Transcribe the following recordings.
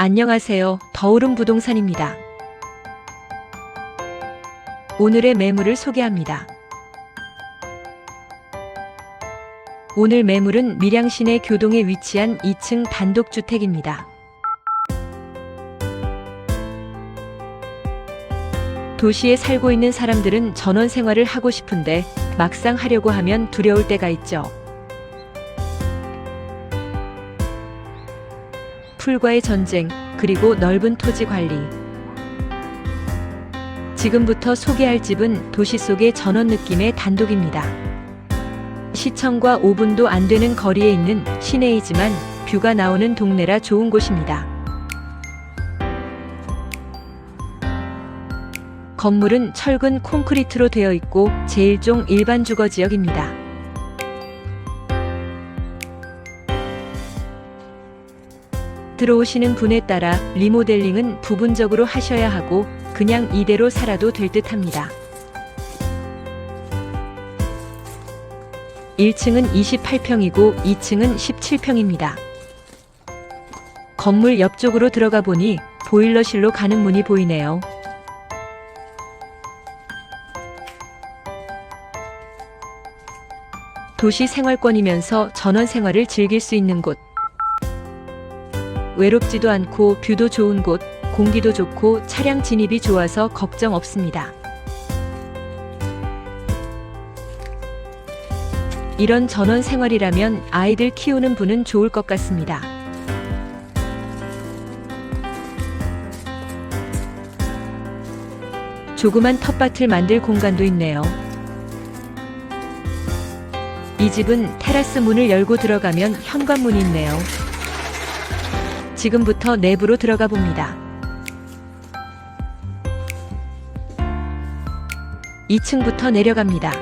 안녕하세요. 더우름 부동산입니다. 오늘의 매물을 소개합니다. 오늘 매물은 밀양시내 교동에 위치한 2층 단독주택입니다. 도시에 살고 있는 사람들은 전원 생활을 하고 싶은데 막상 하려고 하면 두려울 때가 있죠. 풀과의 전쟁, 그리고 넓은 토지 관리. 지금부터 소개할 집은 도시 속의 전원 느낌의 단독입니다. 시청과 5분도 안 되는 거리에 있는 시내이지만 뷰가 나오는 동네라 좋은 곳입니다. 건물은 철근 콘크리트로 되어 있고 제1종 일반 주거 지역입니다. 들어오시는 분에 따라 리모델링은 부분적으로 하셔야 하고 그냥 이대로 살아도 될 듯 합니다. 1층은 28평이고 2층은 17평입니다. 건물 옆쪽으로 들어가 보니 보일러실로 가는 문이 보이네요. 도시 생활권이면서 전원 생활을 즐길 수 있는 곳. 외롭지도 않고 뷰도 좋은 곳, 공기도 좋고 차량 진입이 좋아서 걱정 없습니다. 이런 전원 생활이라면 아이들 키우는 분은 좋을 것 같습니다. 조그만 텃밭을 만들 공간도 있네요. 이 집은 테라스 문을 열고 들어가면 현관문이 있네요. 지금부터 내부로 들어가 봅니다. 2층부터 내려갑니다.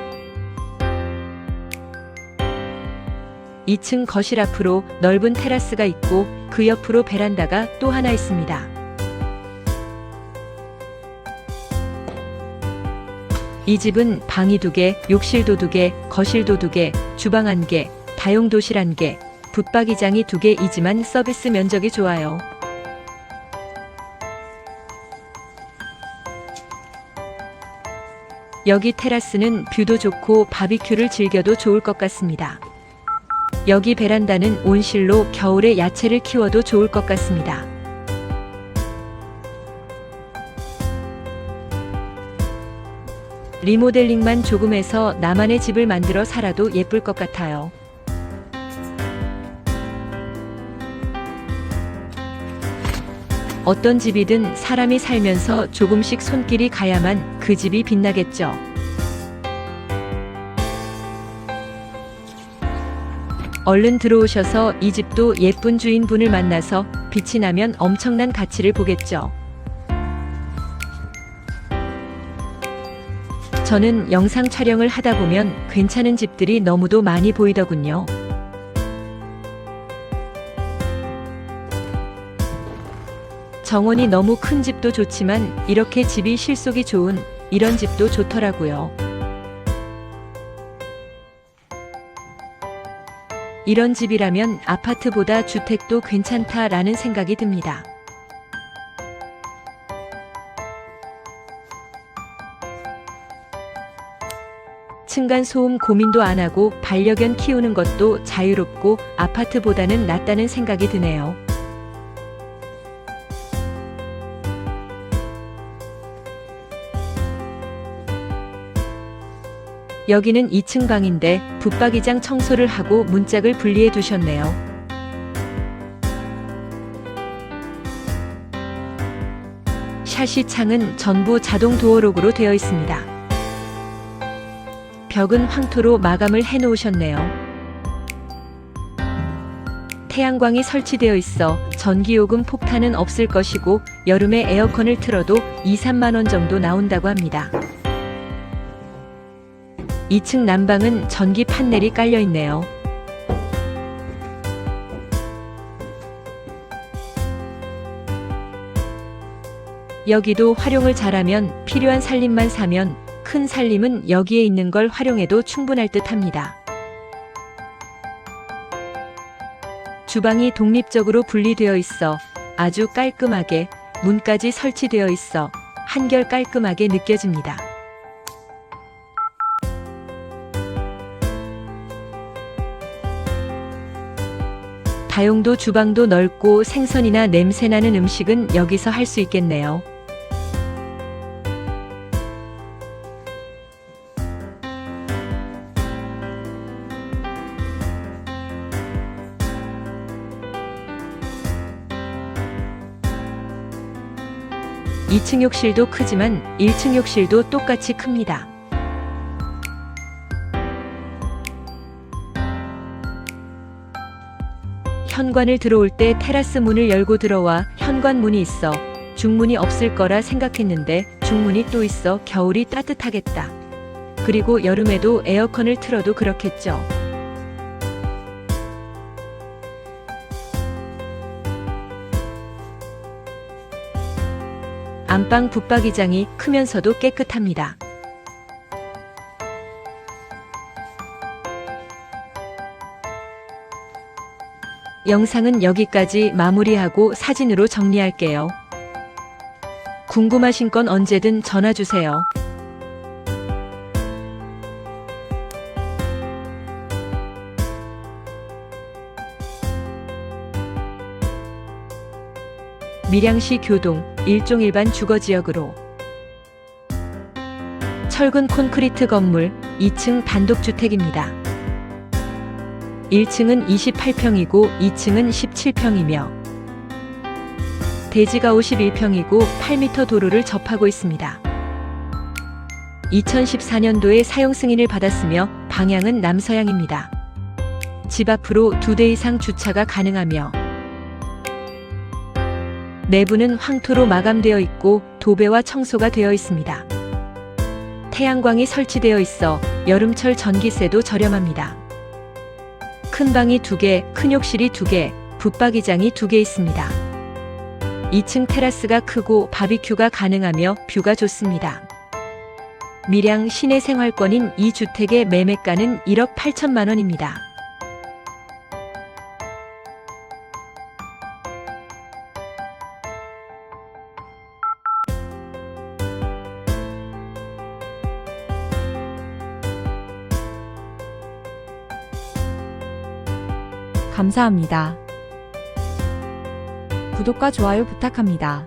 2층 거실 앞으로 넓은 테라스가 있고 그 옆으로 베란다가 또 하나 있습니다. 이 집은 방이 두 개, 욕실도 두 개, 거실도 두 개, 주방 한 개, 다용 도실 한 개, 붙박이장이 두 개이지만 서비스 면적이 좋아요. 여기 테라스는 뷰도 좋고 바비큐를 즐겨도 좋을 것 같습니다. 여기 베란다는 온실로 겨울에 야채를 키워도 좋을 것 같습니다. 리모델링만 조금 해서 나만의 집을 만들어 살아도 예쁠 것 같아요. 어떤 집이든 사람이 살면서 조금씩 손길이 가야만 그 집이 빛나겠죠. 얼른 들어오셔서 이 집도 예쁜 주인분을 만나서 빛이 나면 엄청난 가치를 보겠죠. 저는 영상 촬영을 하다 보면 괜찮은 집들이 너무도 많이 보이더군요. 정원이 너무 큰 집도 좋지만 이렇게 집이 실속이 좋은 이런 집도 좋더라고요. 이런 집이라면 아파트보다 주택도 괜찮다라는 생각이 듭니다. 층간 소음 고민도 안 하고 반려견 키우는 것도 자유롭고 아파트보다는 낫다는 생각이 드네요. 여기는 2층 방인데 붙박이장 청소를 하고 문짝을 분리해 두셨네요. 샤시 창은 전부 자동 도어록으로 되어 있습니다. 벽은 황토로 마감을 해 놓으셨네요. 태양광이 설치되어 있어 전기요금 폭탄은 없을 것이고 여름에 에어컨을 틀어도 2, 3만 원 정도 나온다고 합니다. 2층 난방은 전기 판넬이 깔려 있네요. 여기도 활용을 잘하면 필요한 살림만 사면 큰 살림은 여기에 있는 걸 활용해도 충분할 듯 합니다. 주방이 독립적으로 분리되어 있어 아주 깔끔하게 문까지 설치되어 있어 한결 깔끔하게 느껴집니다. 다용도 주방도 넓고 생선이나 냄새나는 음식은 여기서 할 수 있겠네요. 이층 욕실도 크지만 1층 욕실도 똑같이 큽니다. 현관을 들어올 때 테라스 문을 열고 들어와 현관 문이 있어 중문이 없을 거라 생각했는데 중문이 또 있어 겨울이 따뜻하겠다. 그리고 여름에도 에어컨을 틀어도 그렇겠죠. 안방 붙박이장이 크면서도 깨끗합니다. 영상은 여기까지 마무리하고 사진으로 정리할게요. 궁금하신 건 언제든 전화 주세요. 밀양시 교동 일종 일반 주거 지역으로 철근 콘크리트 건물 2층 단독주택입니다. 1층은 28평이고 2층은 17평이며 대지가 51평이고 8m 도로를 접하고 있습니다. 2014년도에 사용 승인을 받았으며 방향은 남서향입니다. 집 앞으로 두 대 이상 주차가 가능하며 내부는 황토로 마감되어 있고 도배와 청소가 되어 있습니다. 태양광이 설치되어 있어 여름철 전기세도 저렴합니다. 큰 방이 두 개, 큰 욕실이 두 개, 붙박이장이 두 개 있습니다. 2층 테라스가 크고 바비큐가 가능하며 뷰가 좋습니다. 밀양 시내 생활권인 이 주택의 매매가는 1억 8천만 원입니다. 감사합니다. 구독과 좋아요 부탁합니다.